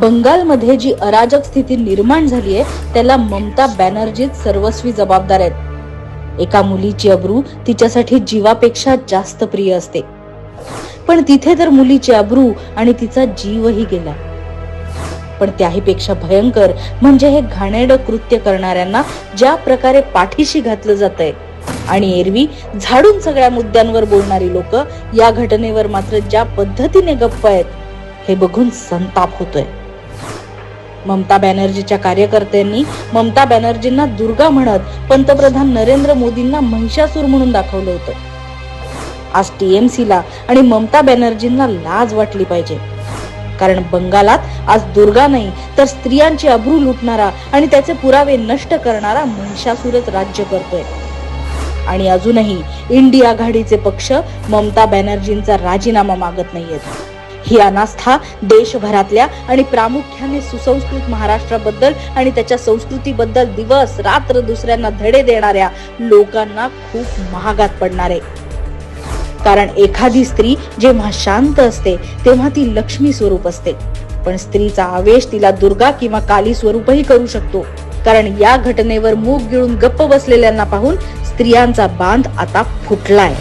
बंगालमध्ये जी अराजक स्थिती निर्माण झाली आहे त्याला ममता बॅनर्जीच सर्वस्वी जबाबदार आहेत. एका मुलीची अब्रू तिच्यासाठी जीवापेक्षा जास्त प्रिय असते. पण तिथे तर मुलीची अब्रू आणि तिचा जीवही गेला. पण त्याहीपेक्षा भयंकर म्हणजे हे घाणेड कृत्य करणाऱ्यांना ज्या प्रकारे पाठीशी घातलं जात आहे आणि एरवी झाडून सगळ्या मुद्द्यांवर बोलणारी लोक या घटनेवर मात्र ज्या पद्धतीने गप्प आहेत हे बघून संताप होतोय. ममता बॅनर्जीच्या कार्यकर्त्यांनी ममता बॅनर्जींना दुर्गा म्हणत पंतप्रधान नरेंद्र मोदींना महिषासूर म्हणून दाखवलं होतं. आज टीएमसीला आणि ममता बॅनर्जींना लाज वाटली पाहिजे. कारण बंगालात आज दुर्गा नाही तर स्त्रियांची अब्रू लुटणारा आणि त्याचे पुरावे नष्ट करणारा महिषासूरच राज्य करतोय. आणि अजूनही इंडिया आघाडीचे पक्ष ममता बॅनर्जींचा राजीनामा मागत नाहीयेत. ही अनास्था देशभरातल्या आणि प्रामुख्याने सुसंस्कृत महाराष्ट्राबद्दल आणि त्याच्या संस्कृतीबद्दल दिवस रात्र दुसऱ्यांना धडे देणाऱ्या लोकांना खूप महागात पडणार आहे. कारण एखादी स्त्री जेव्हा शांत असते तेव्हा ती लक्ष्मी स्वरूप असते. पण स्त्रीचा आवेश तिला दुर्गा किंवा काली स्वरूपही करू शकतो. कारण या घटनेवर मूग गिळून गप्प बसलेल्यांना पाहून स्त्रियांचा बांध आता फुटलाय.